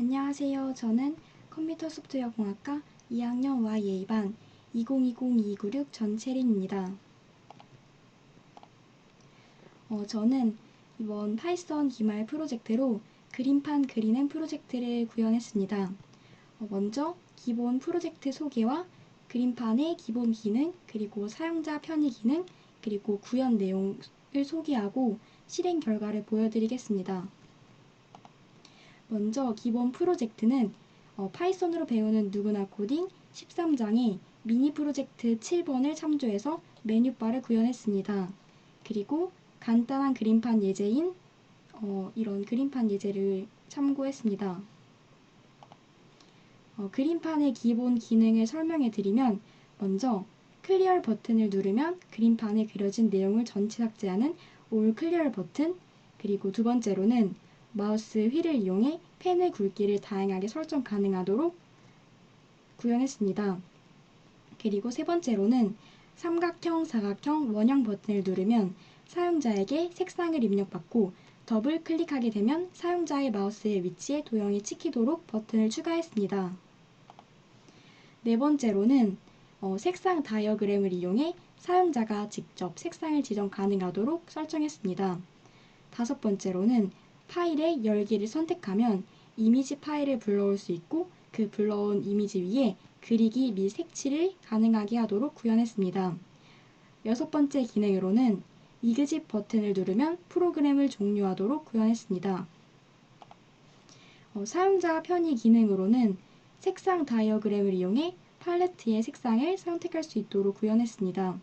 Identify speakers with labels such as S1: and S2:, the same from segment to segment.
S1: 안녕하세요. 저는 컴퓨터 소프트웨어 공학과 2학년 YA반 2020-2296 전채린입니다. 어, 저는 이번 파이썬 기말 프로젝트로 그림판 그리는 프로젝트를 구현했습니다. 어, 먼저 기본 프로젝트 소개와 그림판의 기본 기능, 그리고 사용자 편의 기능, 그리고 구현 내용을 소개하고 실행 결과를 보여드리겠습니다. 먼저 기본 프로젝트는 어, 파이썬으로 배우는 누구나 코딩 13장의 미니 프로젝트 7번을 참조해서 메뉴바를 구현했습니다. 그리고 간단한 그림판 예제인 어, 이런 그림판 예제를 참고했습니다. 어, 그림판의 기본 기능을 설명해 드리면 먼저 클리어 버튼을 누르면 그림판에 그려진 내용을 전체 삭제하는 올 클리어 버튼 그리고 두 번째로는 마우스 휠을 이용해 펜의 굵기를 다양하게 설정 가능하도록 구현했습니다. 그리고 세 번째로는 삼각형, 사각형, 원형 버튼을 누르면 사용자에게 색상을 입력받고 더블 클릭하게 되면 사용자의 마우스의 위치에 도형이 찍히도록 버튼을 추가했습니다. 네 번째로는 어, 색상 다이어그램을 이용해 사용자가 직접 색상을 지정 가능하도록 설정했습니다. 다섯 번째로는 파일의 열기를 선택하면 이미지 파일을 불러올 수 있고 그 불러온 이미지 위에 그리기 및 색칠을 가능하게 하도록 구현했습니다. 여섯 번째 기능으로는 이그집 버튼을 누르면 프로그램을 종료하도록 구현했습니다. 어, 사용자 편의 기능으로는 색상 다이어그램을 이용해 팔레트의 색상을 선택할 수 있도록 구현했습니다.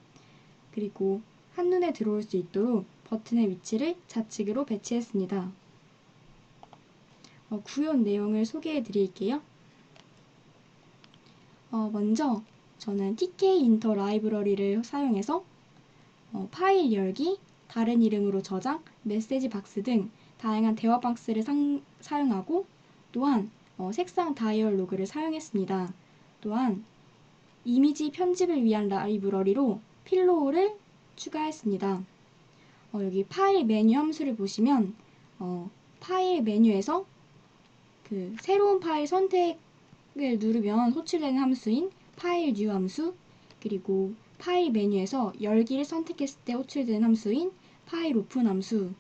S1: 그리고 한눈에 들어올 수 있도록 버튼의 위치를 좌측으로 배치했습니다. 어, 구현 내용을 소개해 드릴게요. 어, 먼저 저는 TK 인터 라이브러리를 사용해서 어, 파일 열기, 다른 이름으로 저장, 메시지 박스 등 다양한 대화 박스를 상, 사용하고 또한 어, 색상 다이얼로그를 사용했습니다. 또한 이미지 편집을 위한 라이브러리로 필로우를 추가했습니다. 어, 여기 파일 메뉴 함수를 보시면 어, 파일 메뉴에서 그 새로운 파일 선택을 누르면 호출되는 함수인 파일 뉴 함수 그리고 파일 메뉴에서 열기를 선택했을 때 호출되는 함수인 파일 오픈 함수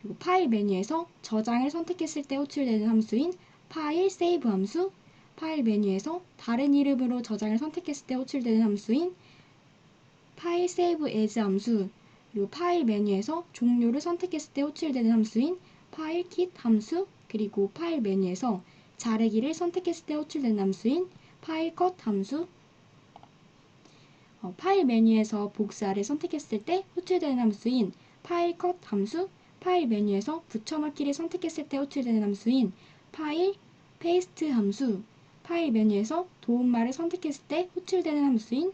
S1: 그리고 파일 메뉴에서 저장을 선택했을 때 호출되는 함수인 파일 세이브 함수 파일 메뉴에서 다른 이름으로 저장을 선택했을 때 호출되는 함수인 파일 세이브 에즈 함수 그리고 파일 메뉴에서 종료를 선택했을 때 호출되는 함수인 파일 킷 함수 그리고 파일 메뉴에서 자르기를 선택했을 때 호출되는 함수인 파일 컷 함수. 어, 파일 메뉴에서 복사 를 선택했을 때 호출되는 함수인 파일 컷 함수. 파일 메뉴에서 붙여넣기를 선택했을 때 호출되는 함수인 파일 페이스트 함수. 파일 메뉴에서 도움말을 선택했을 때 호출되는 함수인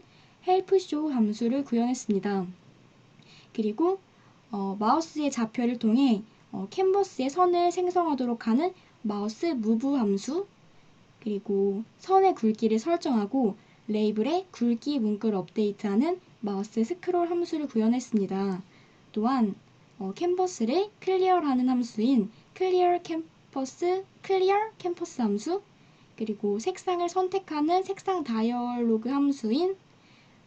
S1: 쇼 함수를 구현했습니다. 그리고 어, 마우스의 좌표를 통해 어, 캔버스에 선을 생성하도록 하는 마우스 무브 함수 그리고 선의 굵기를 설정하고 레이블의 굵기 문구를 업데이트하는 마우스 스크롤 함수를 구현했습니다. 또한 어, 캔버스를 클리어하는 함수인 클리어 캠퍼스 클리어 캠퍼스 함수 그리고 색상을 선택하는 색상 다이얼로그 함수인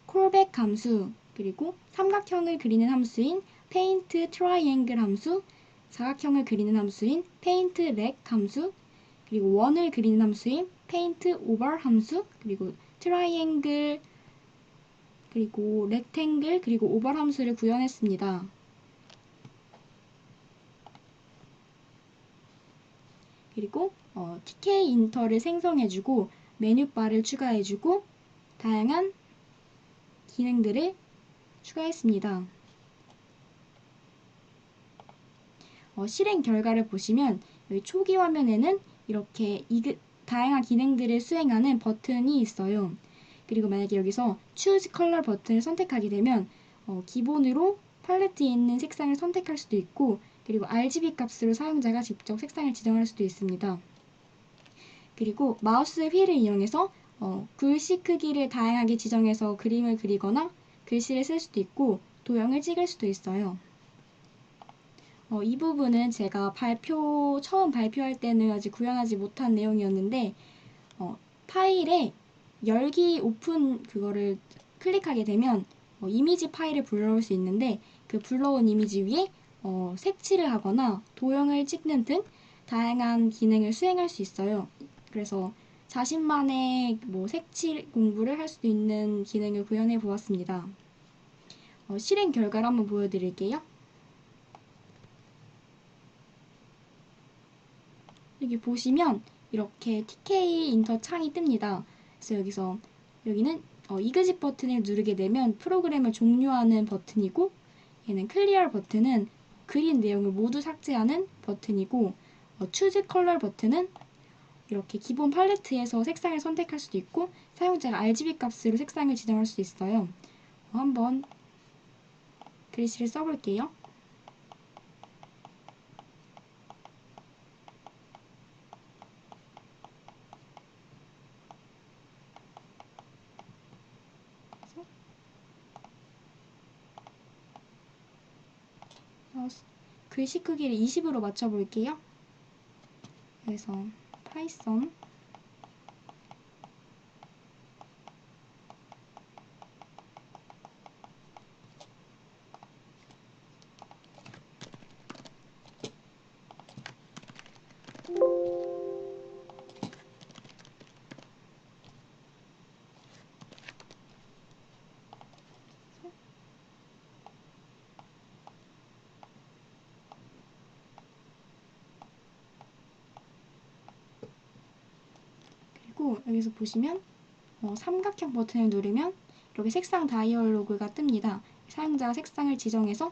S1: 콜백 함수 그리고 삼각형을 그리는 함수인 페인트 트라이앵글 함수 사각형을 그리는 함수인 페인트 렉 함수 그리고 원을 그리는 함수인 페인트 오버 함수 그리고 트라이앵글 그리고 렉탱글 그리고 오버 함수를 구현했습니다. 그리고 어, TK 인터를 생성해주고 메뉴바를 추가해주고 다양한 기능들을 추가했습니다. 어, 실행 결과를 보시면 초기 화면에는 이렇게 이그, 다양한 기능들을 수행하는 버튼이 있어요. 그리고 만약에 여기서 Choose Color 버튼을 선택하게 되면 어, 기본으로 팔레트에 있는 색상을 선택할 수도 있고 그리고 RGB 값으로 사용자가 직접 색상을 지정할 수도 있습니다. 그리고 마우스 휠을 이용해서 어, 글씨 크기를 다양하게 지정해서 그림을 그리거나 글씨를 쓸 수도 있고 도형을 찍을 수도 있어요. 어, 이 부분은 제가 발표 처음 발표할 때는 아직 구현하지 못한 내용이었는데 어, 파일에 열기 오픈 그거를 클릭하게 되면 어, 이미지 파일을 불러올 수 있는데 그 불러온 이미지 위에 어, 색칠을 하거나 도형을 찍는 등 다양한 기능을 수행할 수 있어요. 그래서 자신만의 뭐 색칠 공부를 할 수 있는 기능을 구현해 보았습니다. 어, 실행 결과를 한번 보여드릴게요. 여기 보시면 이렇게 TK 인터 창이 뜹니다. 그래서 여기서 여기는 어, 이그짓 버튼을 누르게 되면 프로그램을 종료하는 버튼이고 얘는 클리어 버튼은 그린 내용을 모두 삭제하는 버튼이고 어, 추즈 컬러 버튼은 이렇게 기본 팔레트에서 색상을 선택할 수도 있고 사용자가 RGB 값으로 색상을 지정할 수도 있어요. 어, 한번 글씨를 써볼게요. 어, 글씨 크기를 20으로 맞춰볼게요. 그래서 파이썬 여기서 보시면 어, 삼각형 버튼을 누르면 이렇게 색상 다이얼로그가 뜹니다. 사용자가 색상을 지정해서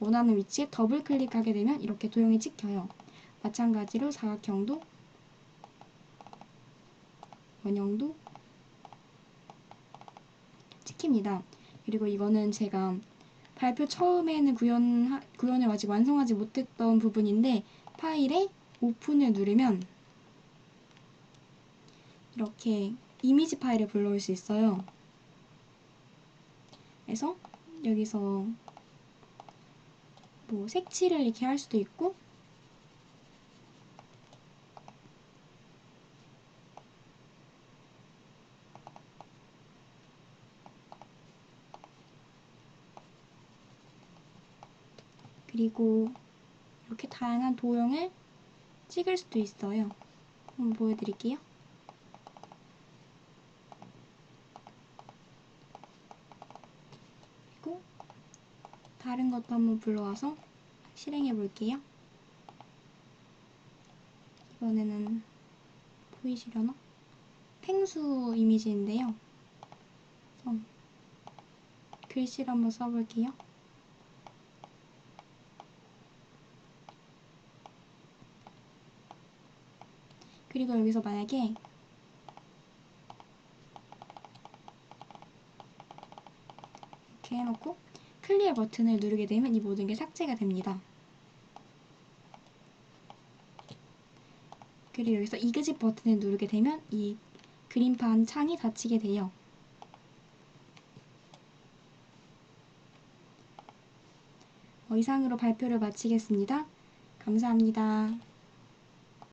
S1: 원하는 위치에 더블 클릭하게 되면 이렇게 도형이 찍혀요. 마찬가지로 사각형도 원형도 찍힙니다. 그리고 이거는 제가 발표 처음에는 구현, 구현을 아직 완성하지 못했던 부분인데 파일에 오픈을 누르면 이렇게 이미지 파일을 불러올 수 있어요. 그래서 여기서 뭐 색칠을 이렇게 할 수도 있고 그리고 이렇게 다양한 도형을 찍을 수도 있어요. 한번 보여드릴게요. 그리고 다른 것도 한번 불러와서 실행해 볼게요. 이번에는 보이시려나? 펭수 이미지인데요. 어, 글씨를 한번 써볼게요. 그리고 여기서 만약에 이렇게 해놓고 클리어 버튼을 누르게 되면 이 모든 게 삭제가 됩니다. 그리고 여기서 이그짓 버튼을 누르게 되면 이 그림판 창이 닫히게 돼요. 어, 이상으로 발표를 마치겠습니다. 감사합니다.